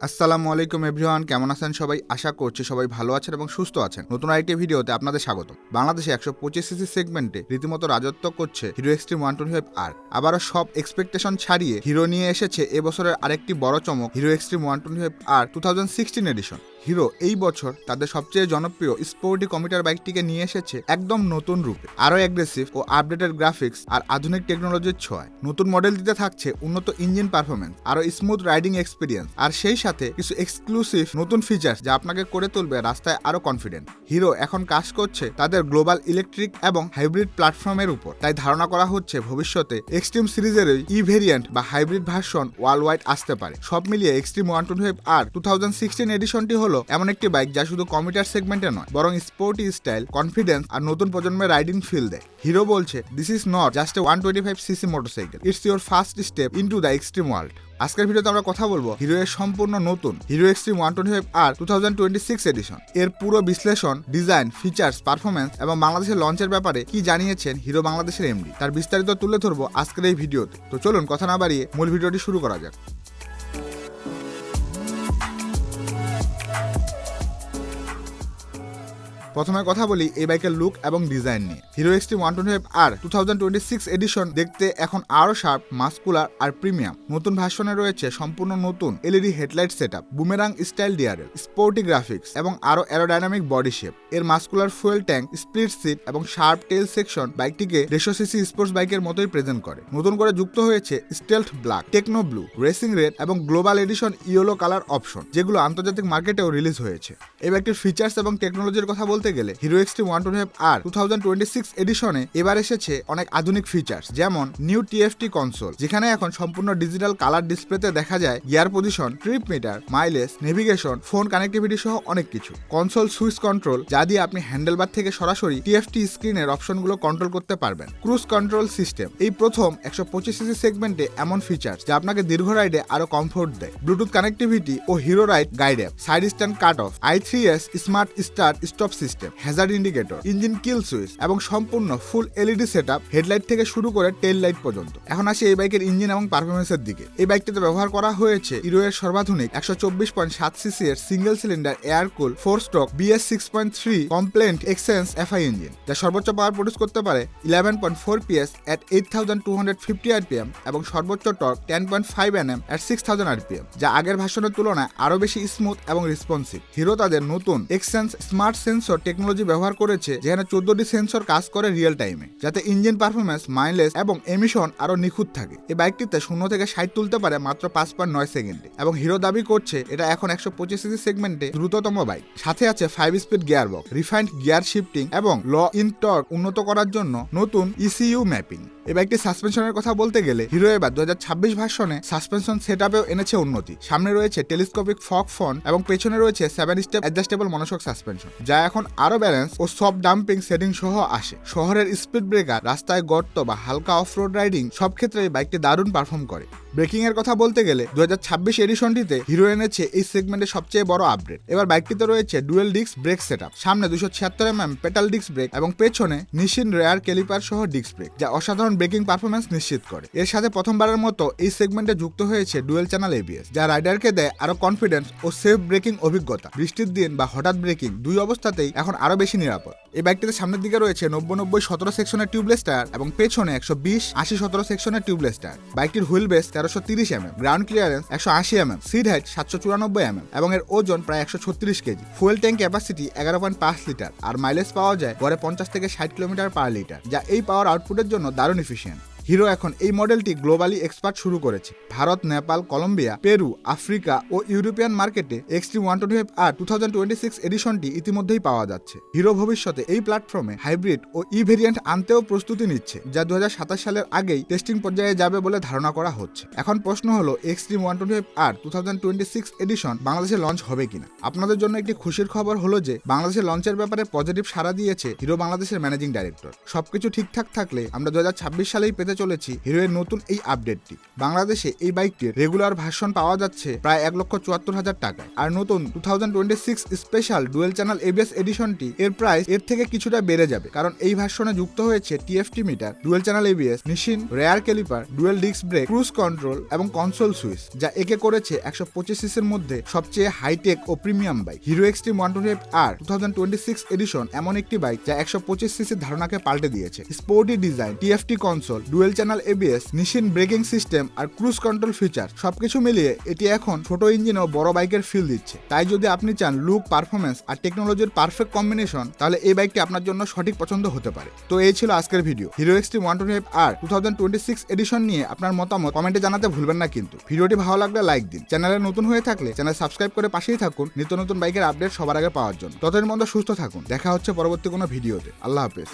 আসসালামু আলাইকুম এভরিওয়ান, কেমন আছেন সবাই? আশা করছি সবাই ভালো আছেন এবং সুস্থ আছেন। নতুন আরেকটি ভিডিওতে আপনাদের স্বাগত বাংলাদেশে একশো পঁচিশ সিসি সেগমেন্টে রীতিমতো রাজত্ব করছে Hero Xtreme one twenty five R. আবারও সব এক্সপেকটেশন ছাড়িয়ে হিরো নিয়ে এসেছে এবছরের আরেকটি বড় চমক Hero Xtreme one twenty five R two thousand sixteen edition. Hero এই বছর তাদের সবচেয়ে জনপ্রিয় স্পোর্টি কমিটার বাইকটিকে নিয়ে এসেছে একদম নতুন রূপে। আরও অ্যাগ্রেসিভ ও আপডেটেড গ্রাফিক্স আর আধুনিক টেকনোলজির ছোঁয়ায়। নতুন মডেল দিতে থাকছে উন্নত ইঞ্জিন পারফরমেন্স আরও স্মুথ রাইডিং এক্সপিরিয়েন্স আর সেই সাথে কিছু এক্সক্লুসিভ নতুন ফিচার্স যা আপনাকে করে তুলবে রাস্তায় আরও কনফিডেন্ট হিরো এখন কাজ করছে তাদের গ্লোবাল ইলেকট্রিক এবং হাইব্রিড প্ল্যাটফর্মের উপর। তাই ধারণা করা হচ্ছে ভবিষ্যতে এক্সট্রিম সিরিজেরই ই ভেরিয়েন্ট বা হাইব্রিড ভার্সন ওয়ার্ল্ড ওয়াইড আসতে পারে। সব মিলিয়ে Xtreme one twenty five R two thousand sixteen এডিশনটি হলো এমন একটি বাইক যা শুধু কমিটার সেগমেন্টে নয়, বরং স্পোর্টি স্টাইল কনফিডেন্স আর নতুন প্রজন্মের রাইডিং ফিল দেয়। হিরো বলছে this is not just a one twenty five cc motorcycle it's your first step into the Xtreme world আজকের ভিডিওতে আমরা কথা বলব হিরো এর সম্পূর্ণ নতুন Hero Xtreme one twenty five R two thousand twenty six edition এর পুরো বিশ্লেষণ ডিজাইন ফিচার্স পারফরমেন্স এবং বাংলাদেশের লঞ্চের ব্যাপারে কি জানিয়েছেন হিরো বাংলাদেশের এমডি তার বিস্তারিত তুলে ধরবো আজকের এই ভিডিওতে। তো চলুন, কথা না বাড়িয়ে মূল ভিডিওটি শুরু করা যাক। প্রথমে কথা বলি এই বাইকের লুক এবং ডিজাইন নিয়ে। Hero Xtreme one twenty five R two thousand twenty six edition দেখতে এখন আরও শার্প মাস্কুলার আর প্রিমিয়াম নতুন ভার্সনে রয়েছে সম্পূর্ণ নতুন LED headlight set up boomerang style DRL sporty graphics এবং আরও অ্যারোডাইনামিক বডি শেপ এর muscular fuel tank split seat এবং শার্প টেল সেকশন বাইকটিকে দেড়শো সিসি স্পোর্টস বাইকের মতোই প্রেজেন্ট করে। নতুন করে যুক্ত হয়েছে stealth black techno blue racing red এবং global edition yellow colour option যেগুলো আন্তর্জাতিক মার্কেটেও রিলিজ হয়েছে। এই বাইকটির ফিচার্স এবং টেকনোলজির কথা বলতে গেলে Hero Xtreme one twenty R two thousand twenty six এডিশনে এবার এসেছে অনেক আধুনিক ফিচার্স যেমন নিউ টিএফটি কনসোল যেখানে এখন সম্পূর্ণ ডিজিটাল কালার ডিসপ্লেতে দেখা যায় gear position trip meter mileage navigation phone connectivity সহ অনেক কিছু। কনসোল সুইচ কন্ট্রোল যা দিয়ে আপনি হ্যান্ডেলবার থেকে সরাসরি টিএফটি স্ক্রিনের অপশনগুলো কন্ট্রোল করতে পারবেন। ক্রুজ কন্ট্রোল সিস্টেম এই প্রথম একশো পঁচিশ সিসি সেগমেন্টে এমন ফিচার্স যা আপনাকে দীর্ঘ রাইডে আরও কমফোর্ট দেয়। Bluetooth connectivity O Hero ride guide app side stand cut off I three S smart start stop system hazard indicator engine kill switch এবং সম্পূর্ণ ফুল এলইডি সেট হেডলাইট থেকে শুরু করে টেল লাইট পর্যন্ত। এখন আসি এই বাইকের ইঞ্জিন এবং পারফরমেন্সের দিকে। এই বাইকটিতে ব্যবহার করা হয়েছে হিরো এর সর্বাধুনিক একশো চব্বিশ পয়েন্ট সাত সিসি এর single cylinder air cool four stroke BS six point three compliant XSens FI engine যা সর্বোচ্চ পাওয়ার প্রডিউস করতে পারে eleven point four PS at eight thousand two hundred fifty RPM এবং সর্বোচ্চ torque ten point five N M at six thousand RPM যা আগের ভাষণের তুলনায় আরও বেশি স্মুথ এবং রেসপন্সিভ হিরো তাদের নতুন এক্সেন্স স্মার্ট সেন্সর টেকনোলজি ব্যবহার করেছে, যেখানে চোদ্দটি সেন্সর কাজ করে রিয়েল টাইমে যাতে ইঞ্জিন পারফরমেন্স মাইলেজ এবং এমিশন আরও নিখুঁত থাকে। এই বাইকটিতে শূন্য থেকে ষাট তুলতে পারে মাত্র পাঁচ পয়েন্ট নয় সেকেন্ডে এবং হিরো দাবি করছে, এটা এখন একশো পঁচিশ সিসি সেগমেন্টে দ্রুততম বাইক। সাথে আছে five speed gear box refined gear shifting এবং ল ইন টর্ক উন্নত করার জন্য নতুন ইসিইউ ম্যাপিং এই বাইকটি সাসপেনশনের কথা বলতে গেলে হিরো এবার দু হাজার ছাব্বিশ ভার্সনে সাসপেনশন সেট এনেছে উন্নতি। সামনে রয়েছে টেলিস্কোপিক ফক ফোন এবং পেছনে রয়েছে seven step adjustable monoshock suspension, যা এখন আরও ব্যালেন্স ও সফট ডাম্পিং সেটিং সহ আসে। শহরের স্পিড ব্রেকার রাস্তায় গর্ত বা হালকা অফ রোড রাইডিং সব ক্ষেত্রে এই বাইকটি দারুণ পারফর্ম করে। ব্রেকিং এর কথা বলতে গেলে দু হাজার ছাব্বিশ এডিশনটিতে হিরো এনেছে এই সেগমেন্টের সবচেয়ে বড় আপডেট এবার বাইকটিতে রয়েছে ডুয়েল ডিস্ক ব্রেক সেট সামনে দুশো ছিয়াত্তর এম পেটাল ডিস্ক ব্রেক এবং পেছনে নিশিন রেয়ার কেলিপার সহ ডিস্ক ব্রেক যা অসাধারণ ব্রেকিং পারফরমেন্স নিশ্চিত করে। এর সাথে প্রথমবারের মতো এই সেগমেন্টে যুক্ত হয়েছে ডুয়েল চ্যানেল এবিএস যা রাইডারকে দেয় আরও কনফিডেন্স ও সেফ ব্রেকিং অভিজ্ঞতা। বৃষ্টির দিন বা হঠাৎ ব্রেকিং দুই অবস্থাতেই এখন আরও বেশি নিরাপদ। এই বাইকটিতে সামনের দিকে রয়েছে নব্বই নব্বই সতেরো সেকশনের টিউবলেস টায়ার এবং পেছনে একশো বিশ আশি সতেরো সেকশনের টিউবলেস টায়ার বাইকটির হুইল বেস তেরোশো তিরিশ এম গ্রাউন্ড ক্লিয়ারেন্স একশো আশি এম সিট হাইট সাতশো চুরানব্বই এম এবং এর ওজন প্রায় একশো ছত্রিশ কেজি। ফুয়েল ট্যাঙ্ক ক্যাপাসিটি এগারো পয়েন্ট পাঁচ লিটার আর মাইলেজ পাওয়া যায় গড়ে পঞ্চাশ থেকে ষাট কিলোমিটার পার লিটার যা এই পাওয়ার আউটপুটের জন্য দারুণ കോഫിഷ്യൻ হিরো এখন এই মডেলটি গ্লোবালি এক্সপার্ট শুরু করেছে। Bharat, Nepal, Colombia, Peru, Africa ও ইউরোপিয়ান মার্কেটে Xtreme one twenty five R two thousand twenty six এডিশনটি ইতিমধ্যেই পাওয়া যাচ্ছে। হিরো ভবিষ্যতে এই প্ল্যাটফর্মে হাইব্রিড ও ই ভেরিয়েন্ট আনতেও প্রস্তুতি নিচ্ছে, যা দু হাজার সাতাশ সালের আগেই টেস্টিং পর্যায়ে যাবে বলে ধারণা করা হচ্ছে। এখন প্রশ্ন হলো Xtreme one twenty five R two thousand twenty six edition বাংলাদেশে লঞ্চ হবে কিনা? আপনাদের জন্য একটি খুশির খবর হলো যে বাংলাদেশের লঞ্চের ব্যাপারে পজিটিভ সাড়া দিয়েছে হিরো বাংলাদেশের ম্যানেজিং ডাইরেক্টর সবকিছু ঠিকঠাক থাকলে আমরা দু হাজার ছাব্বিশ সালেই পেতে চলেছি হিরোয়ের নতুন এই আপডেটটি। বাংলাদেশে এই বাইকটির রেগুলার ভার্সন পাওয়া যাচ্ছে প্রায় এক লক্ষ চুয়াত্তর হাজার টাকায়। আর নতুন two thousand twenty six special dual channel ABS এডিশনটি এর প্রাইস এর থেকে কিছুটা বেড়ে যাবে। কারণ এই ভার্সনে যুক্ত হয়েছে TFT meter, dual channel ABS machine, rear caliper, dual disc brake, cruise control এবং কনসোল সুইচ, যা একে করেছে একশো পঁচিশ সিসির মধ্যে সবচেয়ে হাইটেক ও premium bike. Hero Xtreme one twenty R two thousand twenty six edition এমন একটি বাইক যা একশো পঁচিশ সিসির ধারণাকে পাল্টে দিয়েছে। Sporty design TFT console, dual channel ABS Nissin braking system আর ক্রুজ কন্ট্রোল ফিচার সবকিছু মিলিয়ে এটি এখন ছোট ইঞ্জিন ও বড় বাইকের ফিল দিচ্ছে। তাই যদি আপনি চান লুক পারফরমেন্স আর টেকনোলজির পারফেক্ট কম্বিনেশন তাহলে এই বাইকটি আপনার জন্য সঠিক পছন্দ হতে পারে। তো এই ছিল আজকের video Hero Xtreme one twenty R two thousand twenty six edition নিয়ে আপনার মতামত কমেন্টে জানাতে ভুলবেন না কিন্তু। ভিডিওটি ভালো লাগলে লাইক দিন। চ্যানেলে নতুন হয়ে থাকলে চ্যানেল সাবস্ক্রাইব করে পাশেই থাকুন। নিত্য নতুন বাইকের আপডেট সবার আগে পাওয়ার জন্য। ততদিন মধ্যে সুস্থ থাকুন। দেখা হচ্ছে পরবর্তী কোনো ভিডিওতে আল্লাহ হাফেজ।